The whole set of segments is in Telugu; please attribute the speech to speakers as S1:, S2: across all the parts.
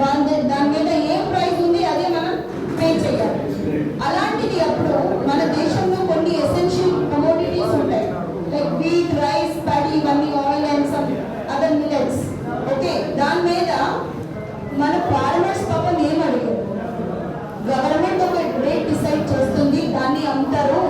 S1: దాని దాని మీద ఏం ప్రైస్ ఉంది అదే మనం పే చేయాలి. అలాంటిది అప్పుడు మన దేశంలో కొన్ని ఎసెన్షియల్ కమోడిటీస్ ఉంటాయి. లైక్ వీట్ రైస్ పడి ఇవన్నీ oil and some other millets okay దాని మీద మన ఫార్మర్స్ పాపం ఏం అడిగారు. గవర్నమెంట్ ఒక రేట్ డిసైడ్ చేస్తుంది దాన్ని అమ్ముతారు.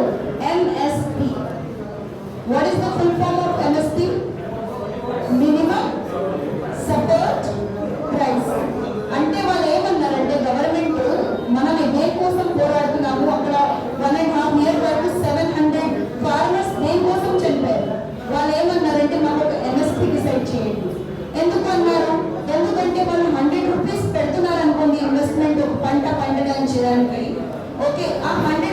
S1: વિશ્રામ કરી ઓકે આ મને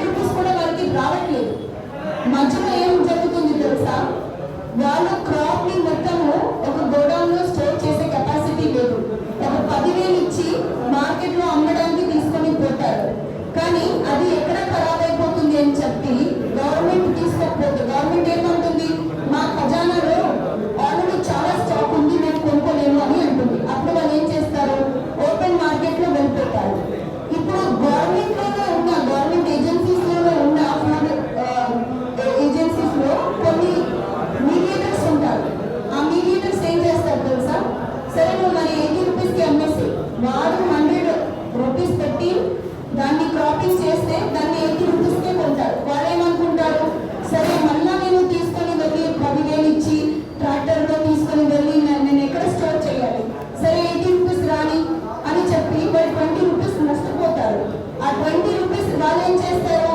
S1: చేస్తారు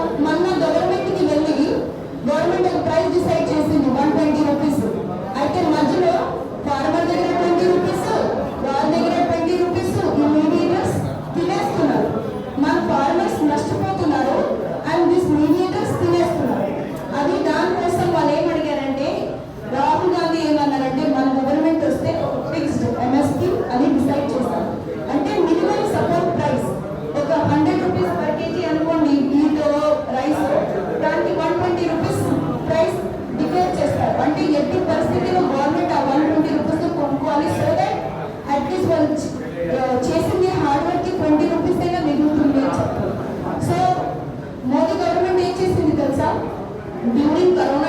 S1: ahorita no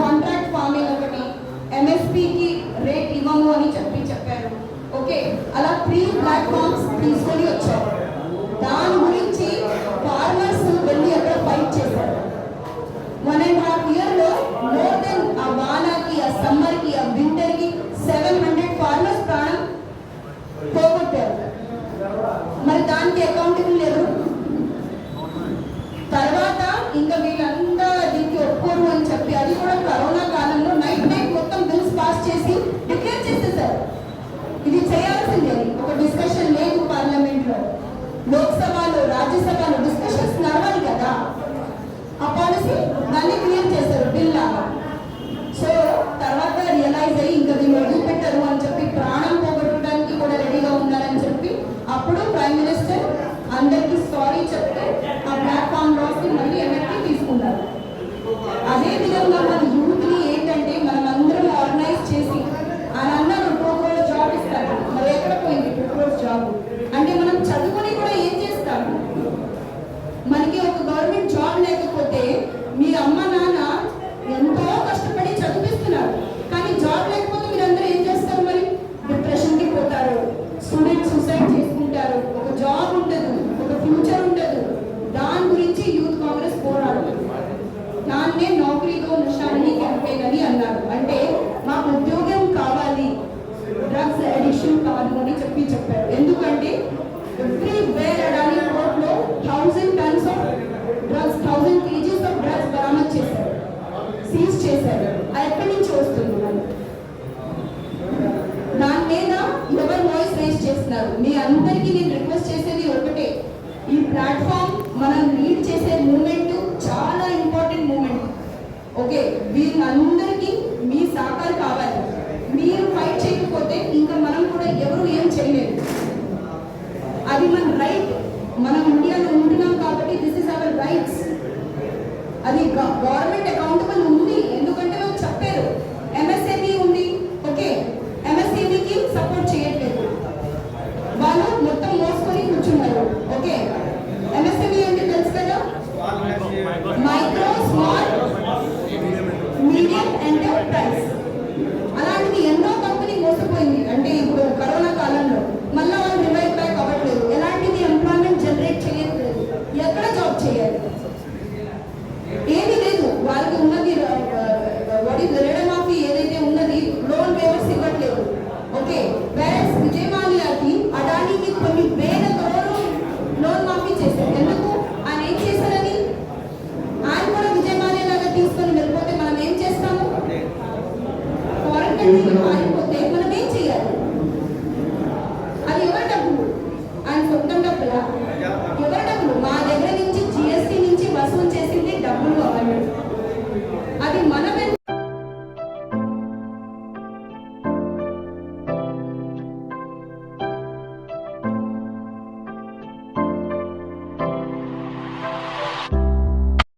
S1: కాంట్రాక్ట్ ఫార్మింగ్ ఒకటి ఎంఎస్పికి రేట్ ఇవ్వము అని చెప్పి చెప్పారు. ఓకే అలా త్రీ ప్లాట్ఫామ్స్ తీసుకొని వచ్చారు. దాని గురించి ఫార్మర్స్ వెళ్ళి అక్కడ ఫైట్ చేశారు. మన రాజ్యసభలో డిస్కషన్స్ నడవాలి కదా? ఆ పాలసీ మళ్ళీ క్లియర్ చేశారు బిల్ లాగా. సో ఆగే నౌకరీలో నిషాన్ని క్యాంపెయిన్ అన్నారు. అంటే మా ఉద్యోగం కావాలి డ్రగ్స్ అడిక్షన్ కాదు అని చెప్పి చెప్పారు. ఎందుకంటే everywhere Adani పోర్ట్లో thousand tons of drugs thousand kgs of drugs బరామద్ చేశారు. సీజ్ చేశారు. అది ఎక్కడి నుంచి వస్తుంది దాని మీద ఎవరు వాయిస్ రేస్ చేస్తున్నారు? మీ అందరికీ నేను రిక్వెస్ట్ చేసేది ఒకటే. ఈ ప్లాట్ఫామ్ మనం లీడ్ చేసే మూమెంట్ చాలా ఓకే వీళ్ళందరికీ మీ సహకారం కావాలి. మీరు ఫైట్ చేయకపోతే ఇంకా మనం కూడా ఎవరు ఏం చేయలేదు అది మన రైట్ మనం ఇండియాలో ఉంటున్నాం కాబట్టి దిస్ ఇస్ అవర్ రైట్స్ అది గవర్నమెంట్ అకౌంటబుల్ ఉంది. ఎందుకంటే వాళ్ళు చెప్పారు. ఎంఎస్ఎంఈ ఉంది. ఓకే ఎంఎస్ఎంఈకి సపోర్ట్ చేయండి.